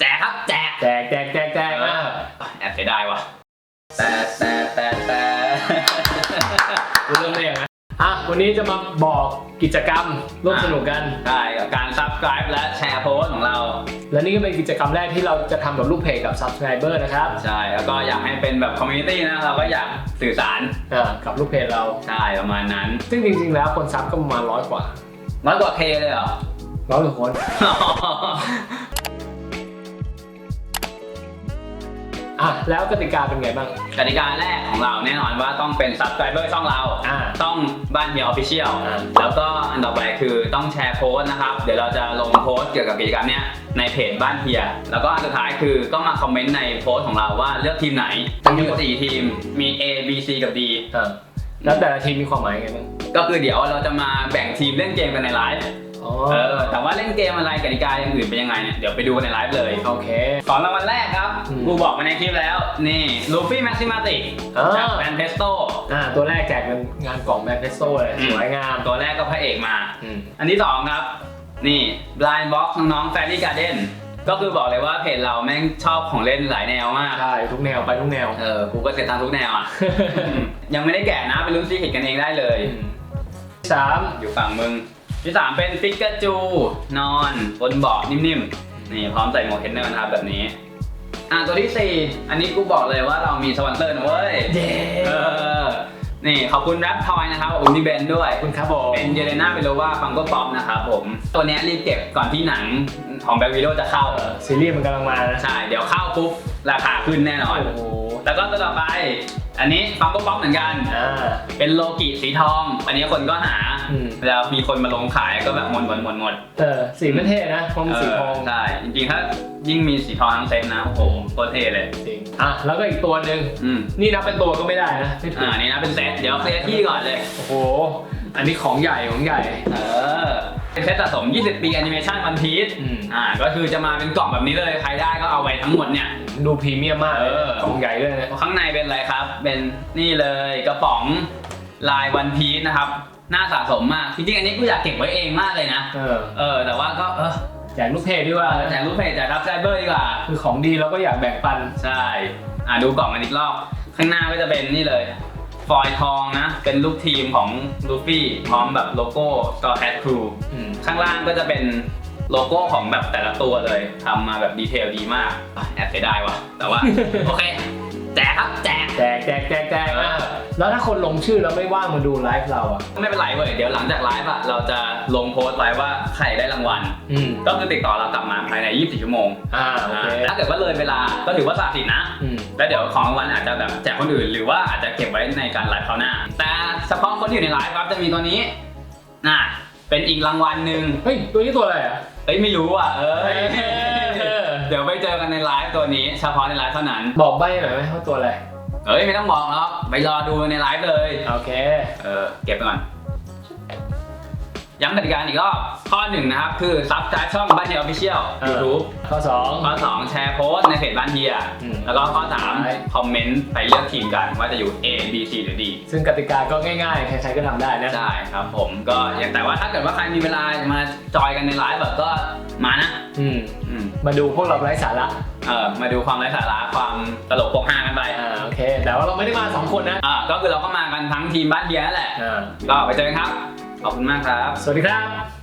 แจกครับแจกแจกแจกแจกแจกเออะอแอบเสียดายว่ะแต่แต่แต่แต่กูเริ่มได้ยังไงอะวันนี้จะมาบอกกิจกรรมร่วมสนุกกันใช่กับการ subscribe และแชร์โพสต์ของเรา และนี่ก็เป็นกิจกรรมแรกที่เราจะทำกับลูกเพจกับ subscriber นะครับ ใช่ แล้วก็อยากให้เป็นแบบคอมมูนิตี้นะเราก็อยากสื่อสารอ่ากับลูกเพจเรา ใช่ประมาณนั้น ซึ่งจริง ๆ แล้วคนซับก็ประมาณร้อยกว่าน้อยกว่าเคเลยเหรอร้อยกว่าคน อะแล้วกติกาเป็นไงบ้าง กติกาแรกของเราแน่นอนว่าต้องเป็น subscriber ช่องเรา อ่าต้องบ้านเฮียออฟฟิเชียล อ่า แล้วก็อันต่อไปคือต้องแชร์โพสต์นะครับ เดี๋ยวเราจะลงโพสต์เกี่ยวกับกิจกรรมเนี้ยในเพจบ้านเฮีย แล้วก็อันสุดท้ายคือก็มาคอมเมนต์ในโพสต์ของเราว่าเลือกทีมไหนมีอยู่สี่ทีม มี A B C กับ D อ่าแล้วแต่ละทีมมีความหมายไงบ้าง ก็คือเดี๋ยวเราจะมาแบ่งทีมเล่นเกมกันในไลฟ์อ๋อ เออแต่ว่าเล่นเกมอะไรกติกาอย่างอื่นเป็นยังไงเนี่ยเดี๋ยวไปดูกันในไลฟ์เลยโอเคก่อนรางวัลแรกครับอืมกูบอกมาในคลิปแล้วนี่ลูฟี่แม็กซิมาติกอ่าจากแบรนด์เพสโตอ่าตัวแรกแจกเป็นงานกล่องแบรนด์เพสโซ่เลยอืมสวยงามตัวแรกก็พระเอกมาอืมอันที่สองครับ นี่ Blind Box น้องๆ Fairy Garden ก็คือบอกเลยว่าเพจเราแม่งชอบของเล่นหลายแนวมาก ใช่ ทุกแนวไปทุกแนว เออ กูก็เสร็จทางทุกแนวอะอืมยังไม่ได้แกะนะไปลุ้นซีเห็นกันเองได้เลยสามอยู่ฝั่งมึง ที่สามเป็นปิกาจู นอนบนเบาะนิ่มๆ นี่พร้อมใส่หมวกเทนเนอร์นะครับแบบนี้ อะตัวที่สี่อันนี้กูบอกเลยว่าเรามีสปอนเซอร์นะเว้ยเย้เออนี่ขอบคุณแรปทอยนะครับขอบคุณพี่เบนด้วยขอบคุณครับผมเป็นเยเลนาเปโลวาฟังก็ป๊อปนะครับผม ตัวเนี้ยรีบเก็บก่อนที่หนังของแบ็ควีโดจะเข้าเออซีรีส์มันกำลังมานะใช่เดี๋ยวเข้าปุ๊บราคาขึ้นแน่นอนโอ้โหแล้วก็ตัวต่อไป อันนี้ฟังก็ป๊อปเหมือนกัน อ่า เป็นโลกิสีทอง อันนี้คนก็หาอืม เวลามีคนมาลงขายก็แบบหมดหมดหมดหมดเออสีมันเท่นะเพราะมันสีทองเใช่จริงๆถ้ายิ่งมีสีทองทั้งเซตนะโอ้โหโคตรเท่เลย จริงอะแล้วก็อีกตัวหนึ่งอืมนี่นับเป็นตัวก็ไม่ได้นะไม่ถูอ่ากนี่นะเป็นเซตเดี๋ยวเคลียร์ที่ก่อนเลย โอ้โห อันนี้ของใหญ่ของใหญ่ เออ เป็นเซตสะสม 20 ปีแอนิเมชันวันพีชอืม อ่า ก็คือจะมาเป็นกล่องแบบนี้เลย ใครได้ก็เอาไปทั้งหมดเนี่ย ดูพรีเมียมมากเลยเออ ของใหญ่ด้วยนะ ข้างในเป็นอะไรครับ เป็นนี่เลยกระป๋องลายวันพีชนะครับ น่าสะสมมาก จริงๆ อันนี้กูอยากเก็บไว้เองมากเลยนะ เออเออ แต่ว่าก็เออแจกลูกเพจดีกว่าแจกรูปเพจแจกรับไซเบอร์ดีกว่า คือของดีเราก็อยากแบ่งปัน ใช่ อะดูกล่องกันอีกรอบ ข้างหน้าก็จะเป็นนี่เลย ฟอยล์ทองนะ เป็นลูกทีมของลูฟี่พร้อมแบบโลโก้ก็แ a ทครูอืมข้างล่างก็จะเป็นโลโก้ของแบบแต่ละตัวเลยทำมาแบบดีเทลดีมากอะแอบเสียดายว่ะ แต่ว่า โอเค แจกครับแจก แจกแจกแจกแจกเอออะแล้วถ้าคนลงชื่อแล้วไม่ว่างมาดูไลฟ์เราอะ ไม่เป็นไรเว้ยเดี๋ยวหลังจากไลฟ์อะเราจะลงโพสต์ไว้ว่าใครได้รางวัลอืมก็คือติดต่อเรากลับมาภายใน 24 ชั่วโมงอ่าโอเคอ่าถ้าเกิดว่าเลยเวลาก็ถือว่าสละสิทธิ์นะ อืมแล้วเดี๋ยวของรางวัลอาจจะแบบแจกคนอื่น หรือว่าอาจจะเก็บไว้ในการไลฟ์คราวหน้า แต่เฉพาะคนที่อยู่ในไลฟ์ครับจะมีตัวนี้น่ะเป็นอีกรางวัลหนึ่งเฮ้ยตัวนี้ตัวอะไรอะเอ้ยไม่รู้อะเอ้ย เออเดี๋ยวไปเจอกันในไลฟ์ตัวนี้เฉพาะในไลฟ์เท่านั้น บอกใบ้หน่อยไหมว่าตัวอะไร เอ้ยไม่ต้องบอกแล้วไปรอดูในไลฟ์เลย โอเค เออเก็บไปก่อน ย้ำกติกาอีกรอบข้อหนึ่งนะครับ คือซับสไครต์ช่องบ้านเฮียออฟฟิเชียลเออ ยูทูบข้อสอง ข้อสองแชร์โพสต์ในเพจบ้านเฮียอืม แล้วก็ข้อสามใช่คอมเมนต์ไปเลือกทีมกันว่าจะอยู่ A B C หรือ D ซึ่งกติกาก็ง่ายๆ ใครๆก็ทำได้นะใช่ครับผมก็อย่างแต่ว่าถ้าเกิดว่าใครมีเวลามาจอยกันในไลฟ์แบบก็มานะ อืมอื มมาดูพวกเราไร้สาระเออมาดูความไร้สาระความตลกโปกฮากันไปอ่าโอเคแต่ว่าเราไม่ได้มาสองคนนะอ่าก็คือเราก็มากันทั้งทีมบ้านเฮียนั่นแหละอ่าก็ไปเจอกันครับ ขอบคุณมากครับ สวัสดีครับ